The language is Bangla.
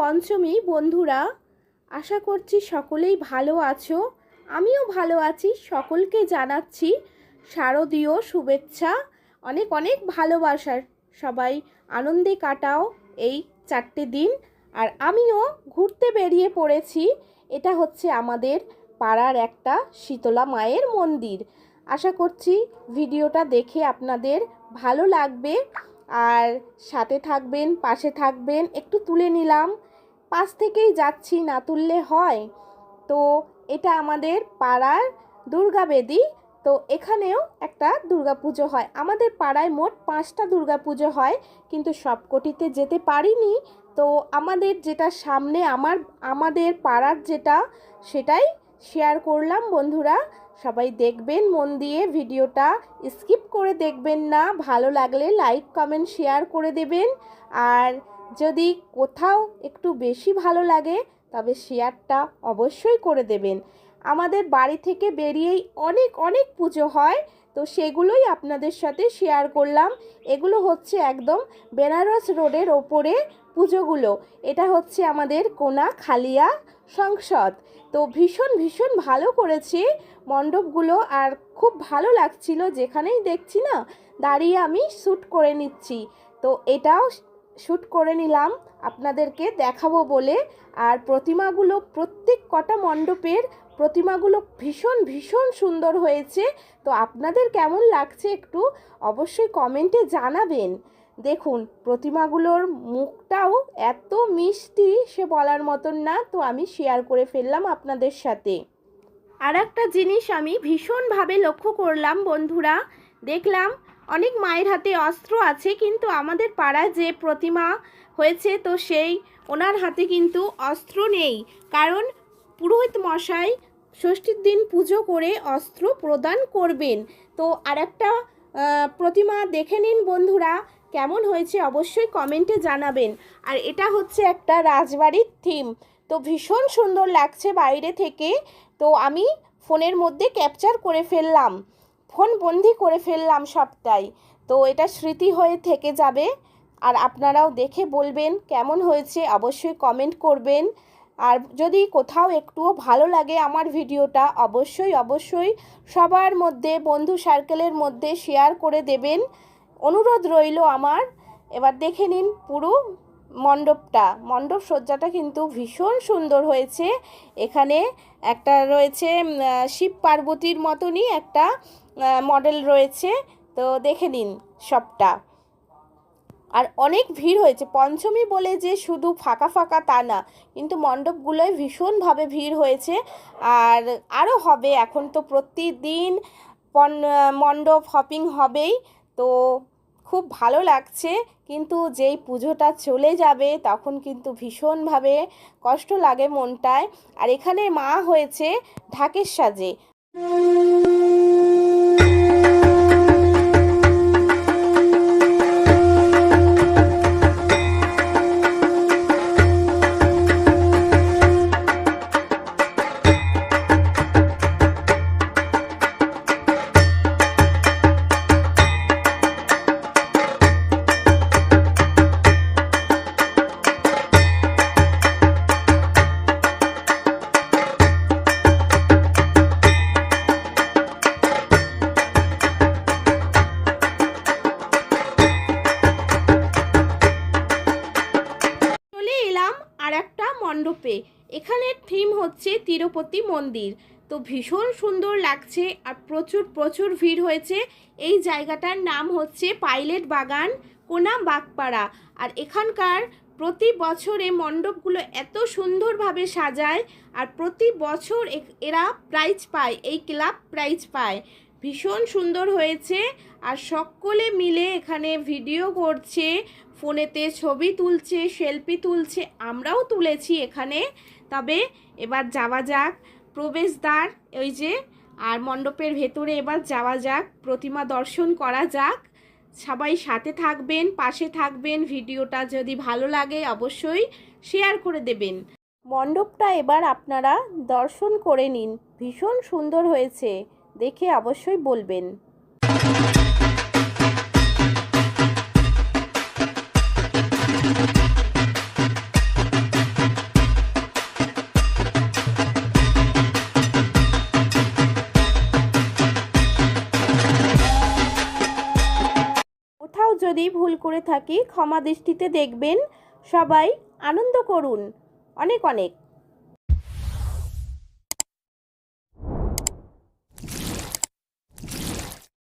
পঞ্চমী, বন্ধুরা, আশা করছি সকলেই ভালো আছো। আমিও ভালো আছি, সকলকে জানাচ্ছি শারদীয় শুভেচ্ছা, অনেক অনেক ভালোবাসার। সবাই আনন্দে কাটাও এই চারটে দিন। আর আমিও ঘুরতে বেরিয়ে পড়েছি, এটা হচ্ছে আমাদের পাড়ার একটা শীতলা মায়ের মন্দির। আশা করছি ভিডিওটা দেখে আপনাদের ভালো লাগবে। আর সাথে থাকবেন, পাশে থাকবেন, একটু তুলে নিলাম। পাশ থেকেই যাচ্ছি না তুললে হয়। তো এটা আমাদের পাড়ার দুর্গাবেদী তো এখানেও একটা দুর্গাপুজো হয়। আমাদের পাড়ায় মোট পাঁচটা দুর্গাপুজো হয়, কিন্তু সবকটিতে যেতে পারিনি। তো আমাদের যেটা সামনে আমার, আমাদের পাড়ার যেটা, সেটাই শেয়ার করলাম বন্ধুরা। সবাই দেখবেন, মন দিয়ে ভিডিওটা স্কিপ করে দেখবেন না। ভালো লাগলে লাইক কমেন্ট শেয়ার করে দেবেন। আর যদি কোথাও একটু বেশি ভালো লাগে, তবে শেয়ারটা অবশ্যই করে দেবেন। আমাদের বাড়ি থেকে বেরিয়েই অনেক অনেক পুজো হয়, তো সেগুলোই আপনাদের সাথে শেয়ার করলাম। এগুলো হচ্ছে একদম বেনারস রোডের ওপরে পুজোগুলো। এটা হচ্ছে আমাদের কোনা খালিয়া সংসদ। তো ভীষণ ভীষণ ভালো করেছে মণ্ডপগুলো, আর খুব ভালো লাগছিল যেখানেই দেখছি না, দাঁড়িয়ে আমি শ্যুট করে নিচ্ছি। তো এটাও শ্যুট করে নিলাম। আপনাদেরকে দেখাবো বলে। আর প্রতিমাগুলো প্রত্যেক কটা মণ্ডপের প্রতিমাগুলো ভীষণ ভীষণ সুন্দর হয়েছে। তো আপনাদের কেমন লাগছে একটু অবশ্যই কমেন্টে জানাবেন। দেখুন, প্রতিমাগুলোর মুখটাও এত মিষ্টি সে বলার মতন না। তো আমি শেয়ার করে ফেললাম আপনাদের সাথে। আর একটা জিনিস আমি ভীষণভাবে লক্ষ্য করলাম বন্ধুরা। দেখলাম অনেক মায়ের হাতে অস্ত্র আছে, কিন্তু আমাদের পাড়ায় যে প্রতিমা হয়েছে, তো সেই ওনার হাতে কিন্তু অস্ত্র নেই। কারণ পুরোহিত মশাই ষষ্ঠীর দিন পুজো করে অস্ত্র প্রদান করবেন। তো আর একটা প্রতিমা দেখে নিন বন্ধুরা, কেমন হয়েছে অবশ্যই কমেন্টে জানাবেন। আর এটা হচ্ছে একটা রাজবাড়ির থিম। তো ভীষণ সুন্দর লাগছে বাইরে থেকে। তো আমি ফোনের মধ্যে ক্যাপচার করে ফেললাম। ফোন বন্দি করে ফেললাম সবটাই। তো এটা স্মৃতি হয়ে থেকে যাবে। আর আপনারাও দেখে বলবেন কেমন হয়েছে, অবশ্যই কমেন্ট করবেন। আর যদি কোথাও একটুও ভালো লাগে আমার ভিডিওটা, অবশ্যই অবশ্যই সবার মধ্যে, বন্ধু সার্কেলের মধ্যে শেয়ার করে দেবেন। অনুরোধ রইল আমার। এবার দেখে নিন পুরো মণ্ডপটা, মণ্ডপ সজ্জাটা কিন্তু ভীষণ সুন্দর হয়েছে। এখানে একটা রয়েছে শিব পার্বতীর মতনই একটা মডেল রয়েছে। তো দেখে নিন সবটা। আর অনেক ভিড় হয়েছে। পঞ্চমী বলে যে শুধু ফাঁকা ফাঁকা তা না, কিন্তু মণ্ডপগুলোয় ভীষণভাবে ভিড় হয়েছে। আর আরও হবে, এখন তো প্রতিদিন মণ্ডপ, হপিং হবেই। তো খুব ভালো লাগছে, কিন্তু যেই পুজোটা চলে যাবে তখন কিন্তু ভীষণভাবে কষ্ট লাগে মনটায়। আর এখানে মা হয়েছে ঢাকের সাজে। মণ্ডপে। এখানের থিম হচ্ছে তিরুপতি মন্দির। তো ভীষণ সুন্দর লাগছে আর প্রচুর প্রচুর ভিড় হয়েছে। এই জায়গাটার নাম হচ্ছে পাইলেট বাগান, কোনা বাগপাড়া। আর এখানকার প্রতি বছরে মণ্ডপগুলো এত সুন্দরভাবে সাজায় আর প্রতি বছর এরা প্রাইজ পায়, এই ক্লাব প্রাইজ পায়। ভীষণ সুন্দর হয়েছে আর সকলে মিলে এখানে ভিডিও করছে, ফোনেতে ছবি তুলছে, সেলফি তুলছে, আমরাও তুলেছি এখানে। তবে এবার যাওয়া যাক, প্রবেশদ্বার, ওই যে, আর মণ্ডপের ভেতরে এবার যাওয়া যাক, প্রতিমা দর্শন করা যাক। সবাই সাথে থাকবেন, পাশে থাকবেন, ভিডিওটা যদি ভালো লাগে অবশ্যই শেয়ার করে দেবেন। মণ্ডপটা এবার আপনারা দর্শন করে নিন, ভীষণ সুন্দর হয়েছে। দেখে অবশ্যই বলবেন। কোথাও যদি ভুল করে থাকি, ক্ষমা দৃষ্টিতে দেখবেন। সবাই আনন্দ করুন। অনেক অনেক।